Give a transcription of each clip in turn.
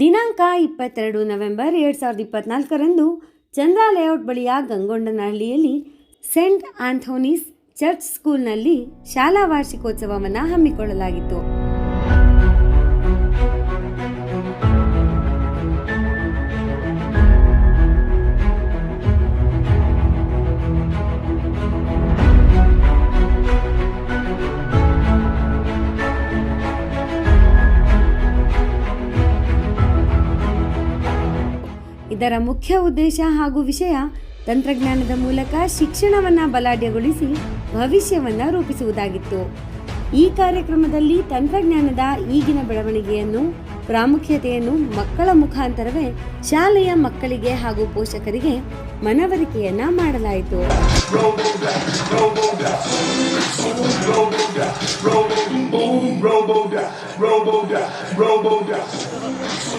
ದಿನಾಂಕ ಇಪ್ಪತ್ತೆರಡು ನವೆಂಬರ್ ಎರಡು ಸಾವಿರದ ಇಪ್ಪತ್ನಾಲ್ಕರಂದು ಚಂದ್ರ ಲೇಔಟ್ ಬಳಿಯ ಗಂಗೊಂಡನಹಳ್ಳಿಯಲ್ಲಿ ಸೆಂಟ್ ಆಂಥೋನಿಸ್ ಚರ್ಚ್ ಸ್ಕೂಲ್ನಲ್ಲಿ ಶಾಲಾ ವಾರ್ಷಿಕೋತ್ಸವವನ್ನು ಹಮ್ಮಿಕೊಳ್ಳಲಾಗಿತ್ತು. ಇದರ ಮುಖ್ಯ ಉದ್ದೇಶ ಹಾಗೂ ವಿಷಯ ತಂತ್ರಜ್ಞಾನದ ಮೂಲಕ ಶಿಕ್ಷಣವನ್ನು ಬಲಾಢ್ಯಗೊಳಿಸಿ ಭವಿಷ್ಯವನ್ನು ರೂಪಿಸುವುದಾಗಿತ್ತು. ಈ ಕಾರ್ಯಕ್ರಮದಲ್ಲಿ ತಂತ್ರಜ್ಞಾನದ ಈಗಿನ ಬೆಳವಣಿಗೆಯನ್ನು, ಪ್ರಾಮುಖ್ಯತೆಯನ್ನು ಮಕ್ಕಳ ಮುಖಾಂತರವೇ ಶಾಲೆಯ ಮಕ್ಕಳಿಗೆ ಹಾಗೂ ಪೋಷಕರಿಗೆ ಮನವರಿಕೆಯನ್ನ ಮಾಡಲಾಯಿತು.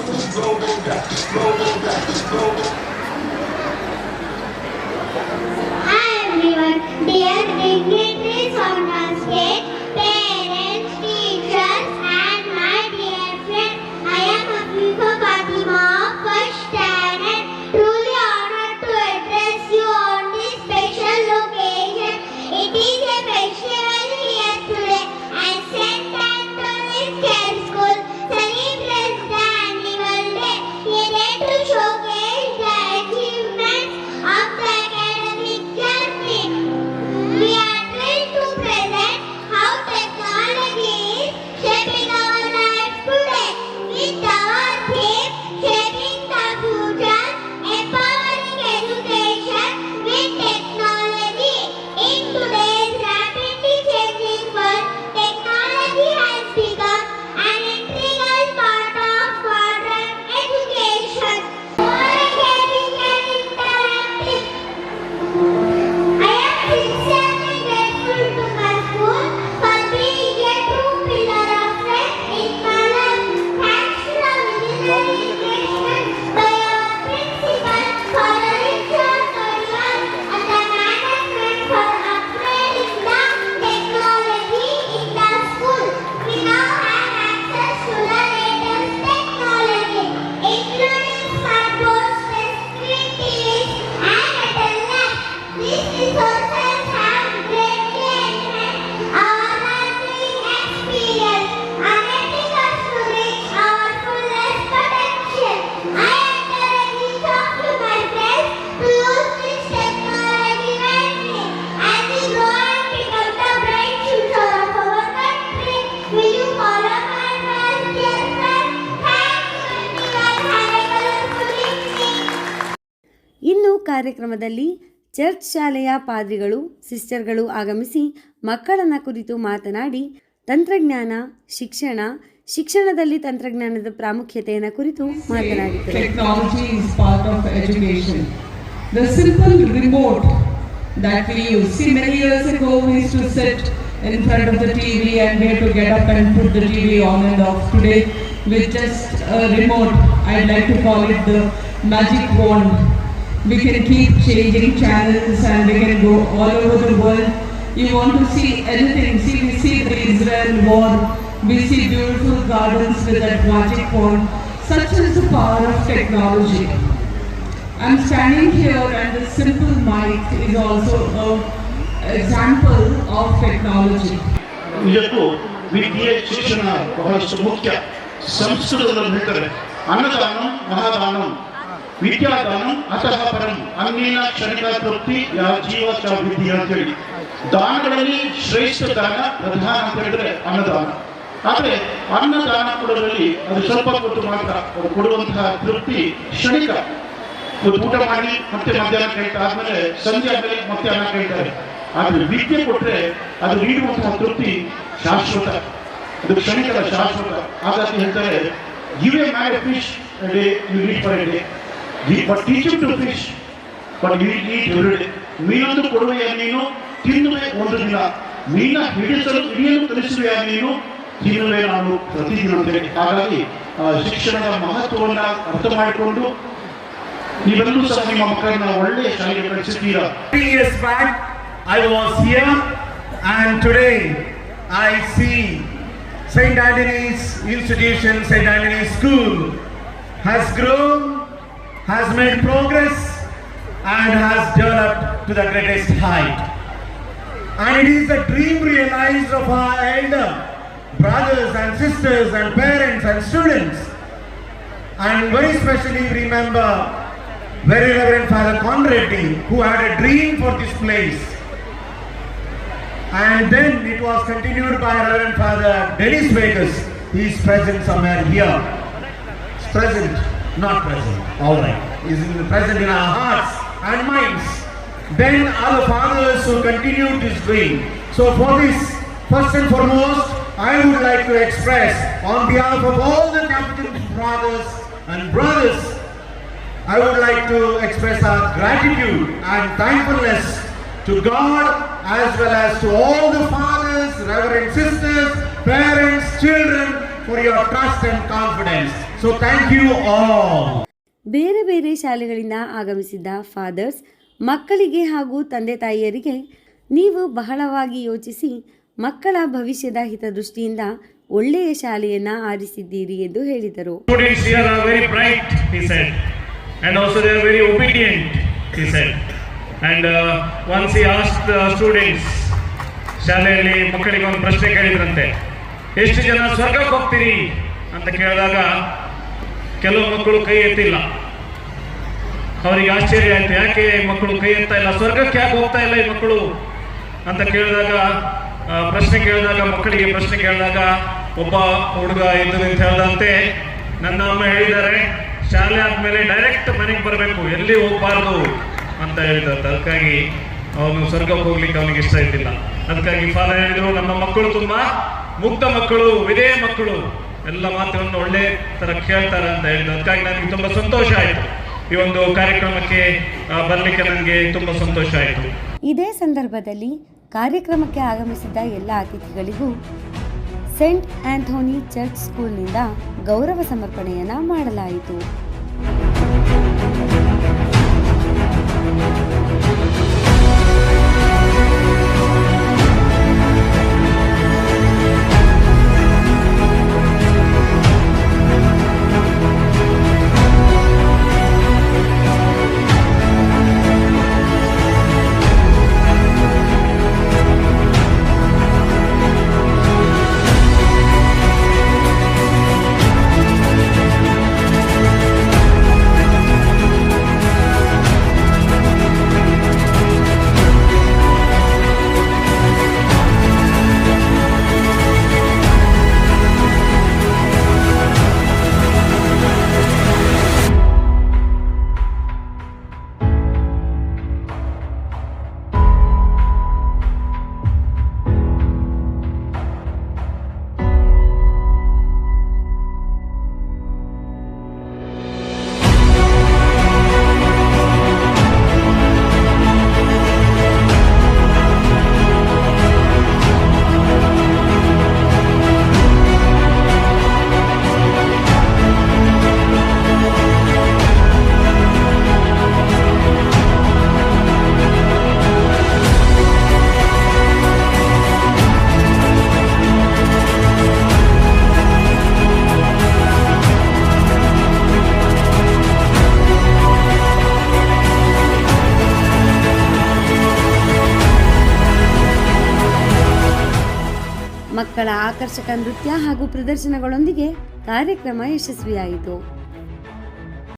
Hi everyone, dear Ringy ಕಾರ್ಯಕ್ರಮದಲ್ಲಿ ಚರ್ಚ್ ಶಾಲೆಯ ಪಾದ್ರಿಗಳು ಸಿಸ್ಟರ್ಗಳು ಆಗಮಿಸಿ ಮಕ್ಕಳನ್ನ ಕುರಿತು ಮಾತನಾಡಿ ತಂತ್ರಜ್ಞಾನ ಶಿಕ್ಷಣ ಶಿಕ್ಷಣದಲ್ಲಿ ತಂತ್ರಜ್ಞಾನದ ಪ್ರಾಮುಖ್ಯತೆಯನ್ನು ಕುರಿತು ಮಾತನಾಡಿದರು. We can keep changing channels and we can go all over the world. You want to see anything. See, we see the Israel war. We see beautiful gardens with that magic wand. Such is the power of technology. I'm standing here and the simple mic is also an example of technology. ನಿಜಕ್ಕೂ ವಿದ್ಯೆ ಶಿಕ್ಷಣ ಬಹಳಷ್ಟು ಮುಖ್ಯ ಸಂಸ್ಕೃತದಲ್ಲಿ ಹೇಳ್ತಾರೆ ಅನ್ನದಾನ ಮಹಾದಾನ ವಿದ್ಯಾದಾನ ಅತಃ ಪರಂ ಅನ್ನೇನ ಕ್ಷಣಿಕ ತೃಪ್ತಿ, ಯಾ ಜೀವ ಚ ವಿದ್ಯೆ ಅಂತೇಳಿ. ದಾನಗಳಲ್ಲಿ ಶ್ರೇಷ್ಠ ದಾನ, ಪ್ರಧಾನ ಅಂತ ಹೇಳಿದ್ರೆ ಅನ್ನದಾನ. ಆದರೆ ಅನ್ನದಾನ ಕೊಡೋದ್ರಲ್ಲಿ ಅದು ಸ್ವಲ್ಪ ಕೊಟ್ಟು ಮಾತ್ರ ಅದು ಕೊಡುವಂತಹ ತೃಪ್ತಿ ಕ್ಷಣಿಕ. ಊಟ ಮಾಡಿ ಮತ್ತೆ ಮಧ್ಯಾಹ್ನ ಕೈತಾ ಆದ್ಮೇಲೆ ಸಂಜೆ ಆದ್ಮೇಲೆ ಮತ್ತೆ ಅನ್ನ ಕೈತಾರೆ ಆದ್ರೆ ವಿದ್ಯೆ ಕೊಟ್ರೆ ಅದು ನೀಡುವಂತಹ ತೃಪ್ತಿ ಶಾಶ್ವತ. ಅದು ಕ್ಷಣಿಕದ ಶಾಶ್ವತ. ಹಾಗಾಗಿ ಹೇಳ್ತಾರೆ give a man fish day you read for but teach to fish but you need every day ಮೀನೊಂದು ಕೊಡುವೆಯ ನೀನು? ತಿನ್ನುವೆ ಒಂದು ದಿನ ಮೀನ ಹಿಡಿಸಲು ಹಿಡಿಯಲು ಕಲಿಸುವೆಯ ನೀನು? ತಿನ್ನುವೆ ನಾನು ಪ್ರತಿದಿನ ಅಂತೇಳಿ ಹಾಗಾಗಿ ಶಿಕ್ಷಣದ ಮಹತ್ವವನ್ನು ಅರ್ಥ ಮಾಡಿಕೊಂಡು ನೀವೆಲ್ಲರೂ ಸಹ ನಿಮ್ಮ ಮಕ್ಕಳನ್ನ ಒಳ್ಳೆಯ ಶಾಲೆಗೆ ಕಳಿಸಿದ್ದೀರಾ? I was here, and today I see St. Anthony's Institution, St. Anthony's School has grown, has made progress, and has developed to the greatest height. And it is a dream realized of our elder brothers and sisters and parents and students. And very specially remember very Reverend Father Conradi, who had a dream for this place. And then it was continued by Reverend Father Dennis Vegas. He is present somewhere here. Present, not present. All right. Is present in our hearts and minds. Then other fathers who continue this dream. So for this, first and foremost, I would like to express on behalf of all the Capuchin fathers and brothers I would like to express our gratitude and thankfulness to God as well as to all the fathers, reverend sisters, parents, children for your trust and confidence. So thank you all ಬೇರೆ ಬೇರೆ ಶಾಲೆಗಳಿಂದ ಆಗಮಿಸಿದ್ದ fathers ಮಕ್ಕಳಿಗೆ ಹಾಗೂ ತಂದೆ ತಾಯಿಯರಿಗೆ ನೀವು ಬಹಳವಾಗಿ ಯೋಚಿಸಿ ಮಕ್ಕಳ ಭವಿಷ್ಯದ ಹಿತದೃಷ್ಟಿಯಿಂದ ಒಳ್ಳೆಯ ಶಾಲೆಯನ್ನ ಆರಿಸಿದ್ದೀರಿ ಎಂದು ಹೇಳಿದರು. Uh, ಶಾಲೆಯಲ್ಲಿ ಮಕ್ಕಳಿಗೆ ಒಂದು ಪ್ರಶ್ನೆ ಕೇಳಿದ್ರಂತೆ ಎಷ್ಟು ಜನ ಸ್ವರ್ಗಕ್ಕೆ ಹೋಗ್ತೀರಿ? ಅಂತ ಕೇಳಿದಾಗ ಕೆಲವು ಮಕ್ಕಳು ಕೈ ಎತ್ತಿಲ್ಲ. ಅವರಿಗೆ ಆಶ್ಚರ್ಯ ಆಯ್ತು, ಯಾಕೆ ಮಕ್ಕಳು ಕೈ ಎತ್ತಾ ಇಲ್ಲ? ಸ್ವರ್ಗಕ್ಕೆ ಯಾಕೆ ಹೋಗ್ತಾ ಇಲ್ಲ ಈ ಮಕ್ಕಳು? ಅಂತ ಕೇಳಿದಾಗ ಪ್ರಶ್ನೆ ಕೇಳಿದಾಗ, ಮಕ್ಕಳಿಗೆ ಪ್ರಶ್ನೆ ಕೇಳಿದಾಗ, ಒಬ್ಬ ಹುಡುಗ ಇದ್ದು ಅಂತ ಹೇಳ್ದಂತೆ, ನನ್ನ ಅಮ್ಮ ಹೇಳಿದ್ದಾರೆ, ಶಾಲೆ ಆದ್ಮೇಲೆ ಡೈರೆಕ್ಟ್ ಮನೆಗೆ ಬರಬೇಕು, ಎಲ್ಲಿ ಹೋಗ್ಬಾರ್ದು? ಅಂತ ಹೇಳಿದಂತೆ ಅದಕ್ಕಾಗಿ ಅವನು ಸ್ವರ್ಗಕ್ಕೆ ಹೋಗ್ಲಿಕ್ಕೆ ಅವನಿಗೆ ಇಷ್ಟ ಇದ್ದಿಲ್ಲ. ಅದಕ್ಕಾಗಿ ಫಾದರ್ ಹೇಳಿದ್ರು, ನಮ್ಮ ಮಕ್ಕಳು ತುಂಬಾ ಮುಕ್ತ ಮಕ್ಕಳು, ವಿಧೇಯ ಮಕ್ಕಳು. ಎಲ್ಲ ಮಾತುಗಳನ್ನು ಒಳ್ಳೆ ತರ ಕೇಳ್ತಾರೆ ಅಂತ ಹೇಳಿದ್ರು. ಅದಕ್ಕಾಗಿ ನನಗೆ ತುಂಬಾ ಸಂತೋಷ ಆಯಿತು. ಈ ಒಂದು ಕಾರ್ಯಕ್ರಮಕ್ಕೆ ಬರಲಿಕ್ಕೆ ನನಗೆ ತುಂಬಾ ಸಂತೋಷ ಆಯಿತು. ಇದೇ ಸಂದರ್ಭದಲ್ಲಿ ಕಾರ್ಯಕ್ರಮಕ್ಕೆ ಆಗಮಿಸಿದ್ದ ಎಲ್ಲ ಅತಿಥಿಗಳಿಗೂ ಸೆಂಟ್ ಆಂಥೋನಿ ಚರ್ಚ್ ಸ್ಕೂಲ್ನಿಂದ ಗೌರವ ಸಮರ್ಪಣೆಯನ್ನ ಮಾಡಲಾಯಿತು. ಮಕ್ಕಳ ಆಕರ್ಷಕ ನೃತ್ಯ ಹಾಗೂ ಪ್ರದರ್ಶನಗಳೊಂದಿಗೆ ಕಾರ್ಯಕ್ರಮ ಯಶಸ್ವಿಯಾಯಿತು.